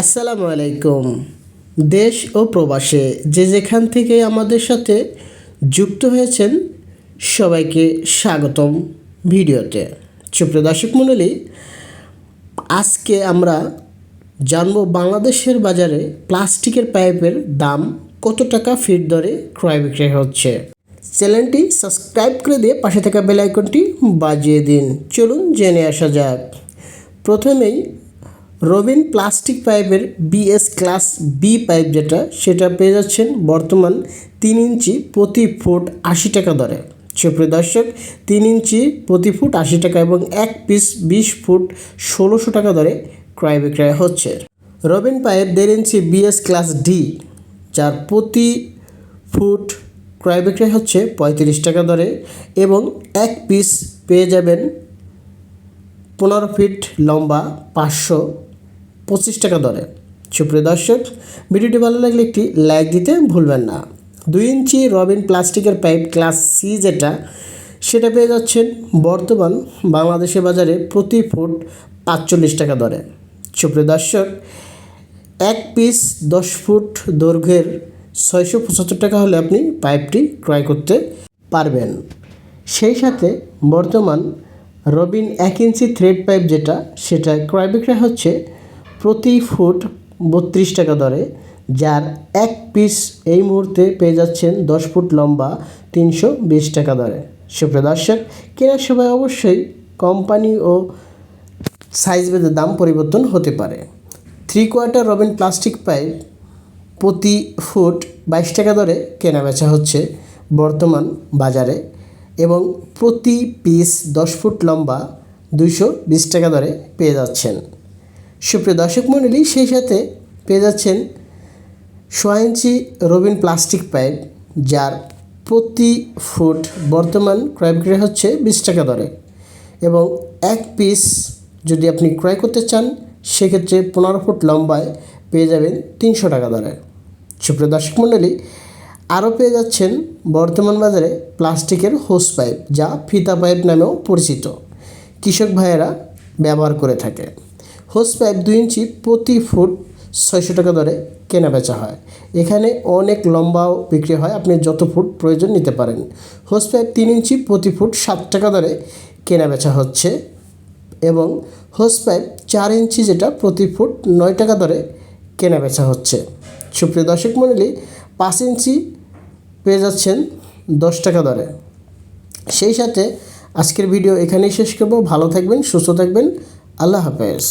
আসসালামু আলাইকুম। দেশ ও প্রবাসে যে যেখান থেকে আমাদের সাথে যুক্ত হয়েছেন, সবাইকে স্বাগতম ভিডিওতে। সুপ্রিয় দর্শক মণ্ডলী, আজকে আমরা জানব বাংলাদেশের বাজারে প্লাস্টিকের পাইপের দাম কত টাকা ফিট দরে ক্রয় বিক্রয় হচ্ছে। চ্যানেলটি সাবস্ক্রাইব করে দিয়ে পাশে থাকা বেল আইকনটি বাজিয়ে দিন। চলুন জেনে আসা যাক। প্রথমেই রবিন প্লাস্টিক পাইপের বিএস ক্লাস বি পাইপ যেটা, সেটা পেয়ে যাচ্ছেন বর্তমান তিন ইঞ্চি প্রতি ফুট আশি টাকা দরে। সুপ্রিয় দর্শক, তিন ইঞ্চি প্রতি ফুট আশি টাকা এবং এক পিস বিশ ফুট ষোলোশো টাকা দরে ক্রয় বিক্রয় হচ্ছে। রবিন পাইপ দেড় ইঞ্চি বিএস ক্লাস ডি, যার প্রতি ফুট ক্রয় বিক্রয় হচ্ছে পঁয়ত্রিশ টাকা দরে এবং এক পিস পেয়ে যাবেন পনেরো ফিট লম্বা পাঁচশো পঁচিশ টাকা দরে। সুপ্রিয় দর্শক, ভিডিওটি ভালো লাগলে একটি লাইক দিতে ভুলবেন না। দুই ইঞ্চি রবিন প্লাস্টিকের পাইপ ক্লাস সি যেটা, সেটা পেয়ে যাচ্ছেন বর্তমান বাংলাদেশের বাজারে প্রতি ফুট পাঁচচল্লিশ টাকা দরে। সুপ্রিয় দর্শক, এক পিস দশ ফুট দৈর্ঘ্যের ছয়শো পঁচাত্তর টাকা হলে আপনি পাইপটি ক্রয় করতে পারবেন। সেই সাথে বর্তমান রবিন এক ইঞ্চি থ্রেড পাইপ যেটা, সেটা ক্রয় বিক্রয় হচ্ছে প্রতি ফুট বত্রিশ টাকা দরে, যার এক পিস এই মুহূর্তে পেয়ে যাচ্ছেন দশ ফুট লম্বা তিনশো বিশ টাকা দরে। সুপ্রিয় দর্শক, কেনার সময় অবশ্যই কোম্পানি ও সাইজ ভেদে দাম পরিবর্তন হতে পারে। Three quarter Robin plastic pipe প্রতি ফুট বাইশ টাকা দরে কেনা বেচা হচ্ছে বর্তমান বাজারে এবং প্রতি পিস দশ ফুট লম্বা দুইশো বিশ টাকা দরে পেয়ে যাচ্ছেন। সুপ্রিয় দর্শক মণ্ডলী, সেই সাথে পেয়ে যাচ্ছেন সোয়া ইঞ্চি রবিন প্লাস্টিক পাইপ, যার প্রতি ফুট বর্তমান ক্রয় বিক্রয় হচ্ছে বিশ টাকা দরে এবং এক পিস যদি আপনি ক্রয় করতে চান, সেক্ষেত্রে পনেরো ফুট লম্বায় পেয়ে যাবেন তিনশো টাকা দরে। সুপ্রিয় দর্শক মণ্ডলী, আরও পেয়ে যাচ্ছেন বর্তমান বাজারে প্লাস্টিকের হোস পাইপ, যা ফিতা পাইপ নামেও পরিচিত। কৃষক ভাইয়েরা ব্যবহার করে থাকে। হোস পাইপ দুই ইঞ্চি প্রতি ফুট ছয়শো টাকা দরে কেনা বেচা হয়। এখানে অনেক লম্বাও বিক্রি হয়, আপনি যত ফুট প্রয়োজন নিতে পারেন। হোস পাইপ তিন ইঞ্চি প্রতি ফুট সাত টাকা দরে কেনা বেচা হচ্ছে এবং হোস পাইপ চার ইঞ্চি যেটা প্রতি ফুট নয় টাকা দরে কেনা বেচা হচ্ছে। সুপ্রিয় দর্শক মণ্ডলী, পাঁচ ইঞ্চি পেয়ে যাচ্ছেন দশ টাকা দরে। সেই সাথে আজকের ভিডিও এখানেই শেষ করব। ভালো থাকবেন, সুস্থ থাকবেন। আল্লাহ হাফেজ।